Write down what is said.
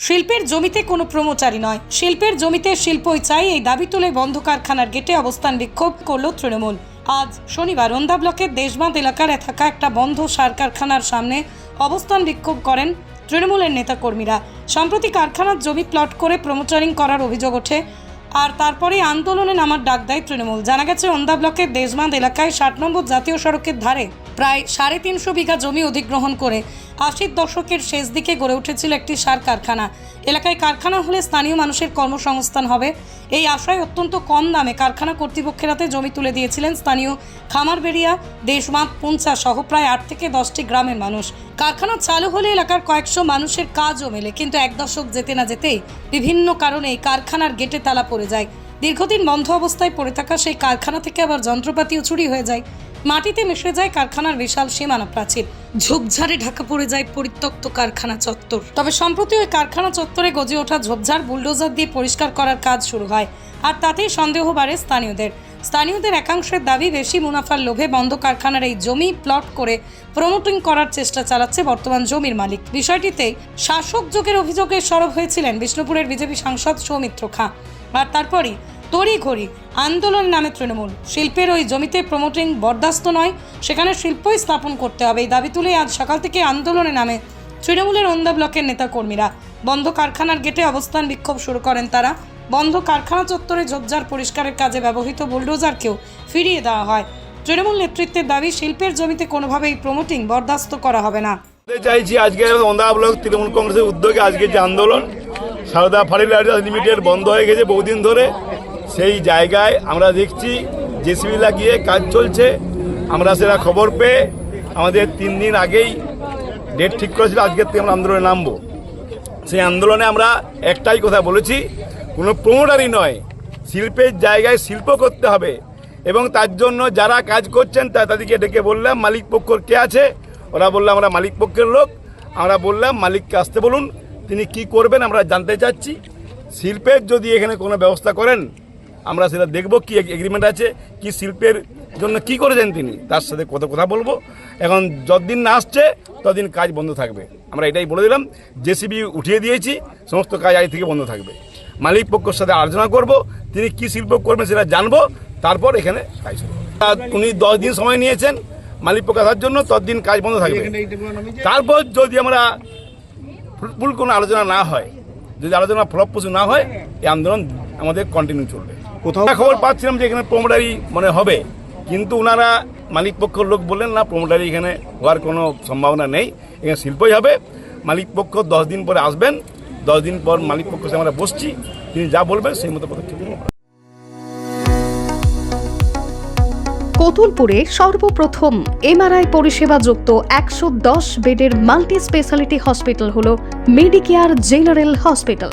শিল্পের জমিতে কোনো প্রমোচারী নয়। শিল্পের জমিতে শিল্পই চাই এই দাবি তুলে বন্ধ কারখানার গেটে অবস্থান বিক্ষোভ করল তৃণমূল। আজ শনিবার ওন্দা ব্লকের দেশবাঁধ এলাকায় থাকা একটা বন্ধ সার কারখানার সামনে অবস্থান বিক্ষোভ করেন তৃণমূলের নেতাকর্মীরা। সম্প্রতি কারখানার জমি প্লট করে প্রমোটারিং করার অভিযোগ ওঠে আর তারপরেই আন্দোলনে নামার ডাক দেয় তৃণমূল। জানা গেছে ওন্দা ব্লকের দেশবাঁধ এলাকায় ষাট নম্বর জাতীয় সড়কের ধারে প্রায় সাড়ে তিনশো বিঘা জমি অধিগ্রহণ করে আশির দশকের শেষ দিকে গড়ে উঠেছিল একটি সার কারখানা। এলাকায় কারখানা হলে স্থানীয় মানুষের কর্মসংস্থান হবে। এই আশায় অত্যন্ত কম দামে কারখানা কর্তৃপক্ষের হাতে জমি তুলে দিয়েছিলেন স্থানীয় খামারবেড়িয়া দেশমাত পুঞ্চা সহ প্রায় আট থেকে দশটি গ্রামের মানুষ। কারখানা চালু হলে এলাকার কয়েকশো মানুষের কাজও মেলে, কিন্তু এক দশক যেতে না যেতেই বিভিন্ন কারণে কারখানার গেটে তালা পড়ে যায়। দীর্ঘদিন বন্ধ অবস্থায় পড়ে থাকা সেই কারখানা থেকে আবার যন্ত্রপাতিও চুরি হয়ে যায়। মাটিতে মিশে যায় কারখানার বিশাল সীমানা প্রাচীর। ঝোপঝাড়ে ঢাকা পড়ে যায় পরিত্যক্ত কারখানা চত্বর। তবে সম্প্রতি ওই কারখানা চত্বরে গজে ওঠা ঝোপঝাড় বুলডোজার দিয়ে পরিষ্কার করার কাজ শুরু হয়, আর তাতেই সন্দেহ বাড়ে স্থানীয়দের। স্থানীয়দের একাংশের দাবি, বেশি মুনাফার লোভে বন্ধ কারখানার এই জমি প্লট করে প্রমোটিং করার চেষ্টা চালাচ্ছে বর্তমান জমির মালিক। বিষয়টিতে শাসক যোগের অভিযোগে সরব হয়েছিলেন বিষ্ণুপুরের বিজেপি সাংসদ সৌমিত্র খাঁ, আর তারপরই তড়িঘড়ি আন্দোলন নামে তৃণমূল। শিল্পের ওই জমিতে প্রমোটিং বরদাস্ত নয়, সেখানে শিল্পই স্থাপন করতে হবে। এই দাবি তুলে আজ সকাল থেকে আন্দোলনে নামে তৃণমূলের ওন্দা ব্লকের নেতাকর্মীরা। বন্ধ কারখানার গেটে অবস্থান বিক্ষোভ শুরু করেন তারা। বন্ধ কারখানা চত্বরে ঝোপঝাড় পরিষ্কারের কাজে ব্যবহৃত বুলডোজারকেও ফিরিয়ে দেওয়া হয়। তৃণমূল নেতৃত্বের দাবি, শিল্পের জমিতে কোনোভাবেই প্রমোটিং বরদাস্ত করা হবে না। চাইছি, আজকে ওন্দা ব্লক তৃণমূল কংগ্রেসের উদ্যোগে আজকে যে আন্দোলন, সারদা ফার্টিলাইজার লিমিটেড বন্ধ হয়ে গেছে বহুদিন ধরে। সেই জায়গায় আমরা দেখছি জেসিবি লাগিয়ে কাজ চলছে। আমরা সেটা খবর পেয়ে আমাদের তিন দিন আগেই ডেট ঠিক করেছিল আজকের থেকে আমরা আন্দোলনে নামবো। সেই আন্দোলনে আমরা একটাই কথা বলেছি, কোনো প্রমোটারই নয়, শিল্পের জায়গায় শিল্প করতে হবে। এবং তার জন্য যারা কাজ করছেন, তা তাদেরকে ডেকে বললাম, মালিক পক্ষর কে আছে? ওরা বললাম, আমরা মালিক পক্ষের লোক। আমরা বললাম, মালিককে আসতে বলুন, তিনি কি করবেন, আমরা জানতে চাচ্ছি। শিল্পের যদি এখানে কোনো ব্যবস্থা করেন আমরা সেটা দেখব কি এগ্রিমেন্ট আছে কি শিল্পের জন্য কি করেছেন তিনি তার সাথে কত কথা বলব। এখন যতদিন না আসছে ততদিন কাজ বন্ধ থাকবে। আমরা এটাই বলে দিলাম জেসিবি উঠিয়ে দিয়েছি সমস্ত কাজ আজ থেকে বন্ধ থাকবে। মালিক পক্ষের সাথে আলোচনা করব তিনি কি শিল্প করবেন সেটা জানব তারপর এখানে কাজ শুরু। উনি দশ দিন সময় নিয়েছেন মালিক পক্ষ আসার জন্য ততদিন কাজ বন্ধ থাকবে। তারপর যদি আমরা ফুল কোনো আলোচনা না হয় যদি আলোচনা ফলপ্রসূ না হয় এই আন্দোলন আমাদের কন্টিনিউ চলবে। কোথাও খবর পাচ্ছিলাম যে এখানে প্রমোটারি মানে হবে। কিন্তু ওনারা মালিক পক্ষের লোক বললেন না প্রমোটারি এখানে হওয়ার কোনো সম্ভাবনা নেই। এখানে শিল্পই হবে। মালিক পক্ষ দশ দিন পরে আসবেন। দশ দিন পর মালিক পক্ষ আমরা বসছি। তিনি যা বলবেন সেই মতো পদক্ষেপ। কতুলপুরে সর্বপ্রথম এমআরআই পরিষেবা যুক্ত একশো দশ বেডের মাল্টি স্পেশালিটি হসপিটাল হল মেডিকেয়ার জেনারেল হসপিটাল।